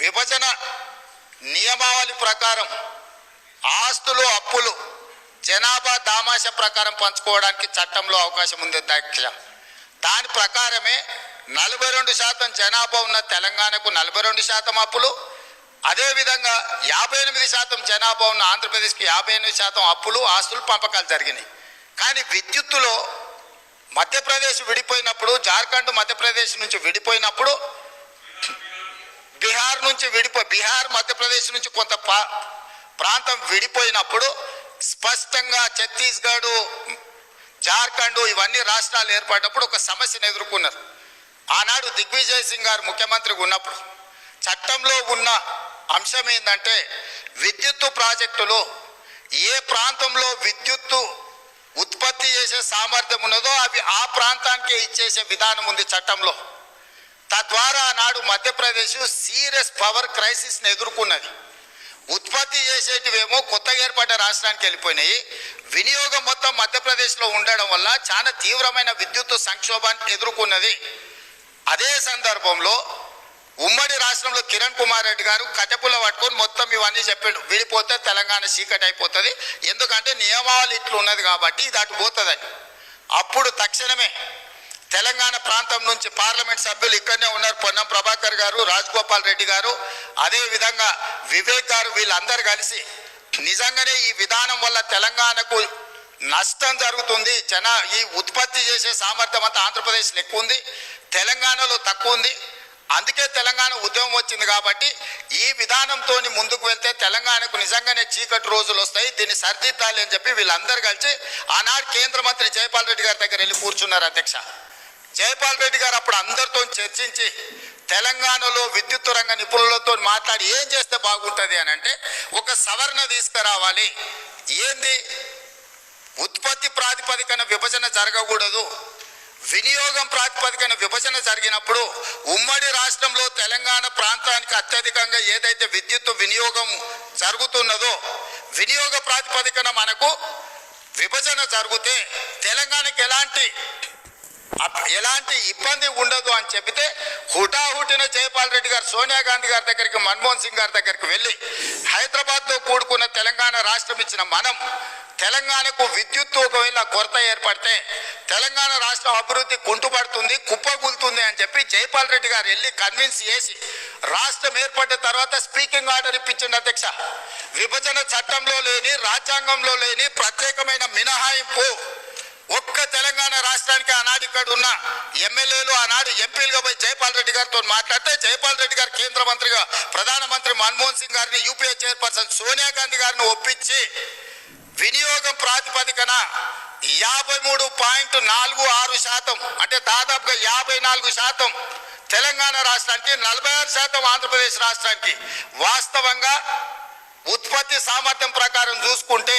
విభజన నియమావళి ప్రకారం ఆస్తులు అప్పులు జనాభా దామాష ప్రకారం పంచుకోవడానికి చట్టంలో అవకాశం ఉంది అధ్యక్ష దాని ప్రకారమే నలభై రెండు శాతం జనాభా ఉన్న తెలంగాణకు నలభై రెండు శాతం అప్పులు అదేవిధంగా యాభై ఎనిమిది శాతం జనాభా ఉన్న ఆంధ్రప్రదేశ్కి యాభై ఎనిమిది శాతం అప్పులు ఆస్తులు పంపకాలు జరిగినాయి. కానీ విద్యుత్తులో మధ్యప్రదేశ్ విడిపోయినప్పుడు జార్ఖండ్ మధ్యప్రదేశ్ నుంచి విడిపోయినప్పుడు బీహార్ నుంచి విడిపో బీహార్ మధ్యప్రదేశ్ నుంచి కొంత ప్రాంతం విడిపోయినప్పుడు స్పష్టంగా ఛత్తీస్గఢ్ జార్ఖండ్ ఇవన్నీ రాష్ట్రాలు ఏర్పడినప్పుడు ఒక సమస్యను ఎదుర్కొన్నారు. ఆనాడు దిగ్విజయ్ సింగ్ గారు ముఖ్యమంత్రిగా ఉన్నప్పుడు చట్టంలో ఉన్న అంశం ఏంటంటే విద్యుత్తు ప్రాజెక్టులో ఏ ప్రాంతంలో విద్యుత్తు ఉత్పత్తి చేసే సామర్థ్యం ఉన్నదో అవి ఆ ప్రాంతానికే ఇచ్చేసే విధానం ఉంది చట్టంలో. తద్వారా నాడు మధ్యప్రదేశ్ సీరియస్ పవర్ క్రైసిస్ని ఎదుర్కొన్నది. ఉత్పత్తి చేసేటివేమో కొత్తగా ఏర్పడ్డ రాష్ట్రానికి వెళ్ళిపోయినాయి. వినియోగం మొత్తం మధ్యప్రదేశ్లో ఉండడం వల్ల చాలా తీవ్రమైన విద్యుత్ సంక్షోభాన్ని ఎదుర్కొన్నది. అదే సందర్భంలో ఉమ్మడి రాష్ట్రంలో కిరణ్ కుమార్ రెడ్డి గారు కటపుల పట్టుకొని మొత్తం ఇవన్నీ చెప్పాడు. విడిపోతే తెలంగాణ చీకటి అయిపోతుంది. ఎందుకంటే నియమావళి ఇట్లు ఉన్నది కాబట్టి ఇది అటు పోతుందని. అప్పుడు తక్షణమే తెలంగాణ ప్రాంతం నుంచి పార్లమెంట్ సభ్యులు ఇక్కడనే ఉన్నారు. పొన్నం ప్రభాకర్ గారు రాజగోపాల్ రెడ్డి గారు. అదేవిధంగా వివేక్ గారు వీళ్ళందరూ కలిసి నిజంగానే ఈ విధానం వల్ల తెలంగాణకు నష్టం జరుగుతుంది. జన ఈ ఉత్పత్తి చేసే సామర్థ్యం అంతా ఆంధ్రప్రదేశ్లో ఎక్కువ ఉంది. తెలంగాణలో తక్కువ ఉంది. అందుకే తెలంగాణ ఉద్యమం వచ్చింది కాబట్టి ఈ విధానంతో ముందుకు వెళ్తే తెలంగాణకు నిజంగానే చీకటి రోజులు వస్తాయి. దీన్ని సరిదిద్దాలి అని చెప్పి వీళ్ళందరూ కలిసి ఆనాడు కేంద్ర మంత్రి జయపాల్ రెడ్డి గారి దగ్గర వెళ్ళి కూర్చున్నారు అధ్యక్ష. జయపాల్ రెడ్డి గారు అప్పుడు అందరితో చర్చించి తెలంగాణలో విద్యుత్ రంగ నిపుణులతో మాట్లాడి ఏం చేస్తే బాగుంటుంది అని అంటే ఒక సవరణ తీసుకురావాలి. ఏంది? ఉత్పత్తి ప్రాతిపదికన విభజన జరగకూడదు. వినియోగం ప్రాతిపదికన విభజన జరిగినప్పుడు ఉమ్మడి రాష్ట్రంలో తెలంగాణ ప్రాంతానికి అత్యధికంగా ఏదైతే విద్యుత్ వినియోగం జరుగుతున్నదో వినియోగ ప్రాతిపదికన మనకు విభజన జరిగితే తెలంగాణకి ఎలాంటి ఎలాంటి ఇబ్బంది ఉండదు అని చెబితే హుటాహుటిన జయపాల్ రెడ్డి గారు సోనియా గాంధీ గారి దగ్గరికి మన్మోహన్ సింగ్ గారి దగ్గరికి వెళ్ళి హైదరాబాద్తో కూడుకున్న తెలంగాణ రాష్ట్రం ఇచ్చిన మనం తెలంగాణకు విద్యుత్ ఒకవేళ కొరత ఏర్పడితే తెలంగాణ రాష్ట్రం అభివృద్ధి కుంటుపడుతుంది కుప్పగులుతుంది అని చెప్పి జైపాల్ రెడ్డి గారు వెళ్ళి కన్విన్స్ చేసి రాష్ట్రం ఏర్పడిన తర్వాత స్పీకింగ్ ఆర్డర్ ఇప్పించండి అధ్యక్ష. విభజన చట్టంలో లేని రాజ్యాంగంలో లేని ప్రత్యేకమైన మినహాయింపు ఒక్క తెలంగాణ రాష్ట్రానికి ఆనాడు ఇక్కడ ఉన్న ఎమ్మెల్యేలు ఆనాడు ఎంపీలుగా పోయి జైపాల్ రెడ్డి గారితో మాట్లాడితే జైపాల్ రెడ్డి గారు కేంద్ర మంత్రిగా ప్రధానమంత్రి మన్మోహన్ సింగ్ గారిని యూపీఏ చైర్పర్సన్ సోనియా గాంధీ గారిని ఒప్పించి వినియోగం ప్రాతిపదికన యాభై మూడు పాయింట్ నాలుగు ఆరు శాతం అంటే దాదాపుగా యాభై నాలుగు శాతం తెలంగాణ రాష్ట్రానికి నలభై ఆరు శాతం ఆంధ్రప్రదేశ్ రాష్ట్రానికి వాస్తవంగా ఉత్పత్తి సామర్థ్యం ప్రకారం చూసుకుంటే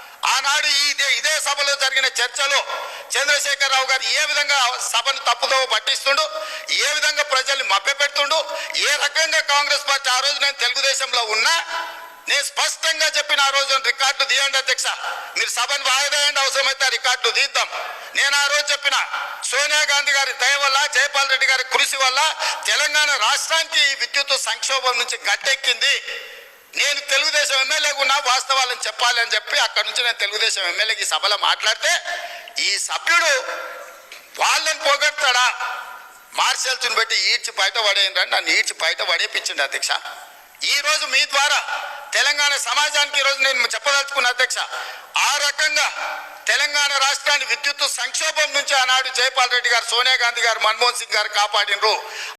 ఆనాడు ఇదే ఇదే సభలో జరిగిన చర్చలో చంద్రశేఖరరావు గారు ఏ విధంగా సభను తప్పుదో పట్టిస్తుండు ఏ విధంగా ప్రజల్ని మభ్యపెడుతుండు ఏ రకంగా కాంగ్రెస్ పార్టీ ఆ రోజు నేను తెలుగుదేశంలో ఉన్నా నేను స్పష్టంగా చెప్పిన ఆ రోజు రికార్డు తీయండి అధ్యక్ష. మీరు సభను వాయిదాయండి అవసరమైతే రికార్డు తీద్దాం. నేను ఆ రోజు చెప్పిన సోనియా గాంధీ గారి దయ వల్ల జయపాల్ రెడ్డి గారి కృషి వల్ల తెలంగాణ రాష్ట్రానికి ఈ విద్యుత్ సంక్షోభం నుంచి గట్టెక్కింది. నేను తెలుగుదేశం ఎమ్మెల్యేగా ఉన్నా వాస్తవాలను చెప్పాలి అని చెప్పి అక్కడ నుంచి నేను తెలుగుదేశం ఎమ్మెల్యేకి సభలో మాట్లాడితే ఈ సభ్యుడు వాళ్ళని పొగడతాడా? మార్షల్స్ని పెట్టి ఈడ్చి బయట పడేయండి నన్ను ఈడ్చి బయట పడేపించండి అధ్యక్ష. ఈ రోజు మీ ద్వారా తెలంగాణ సమాజానికి ఈరోజు నేను చెప్పదలుచుకున్న అధ్యక్ష ఆ రకంగా తెలంగాణ రాష్ట్రాన్ని విద్యుత్ సంక్షోభం నుంచి ఆనాడు జైపాల్ రెడ్డి గారు సోనియా గాంధీ గారు మన్మోహన్ సింగ్ గారు కాపాడినరు.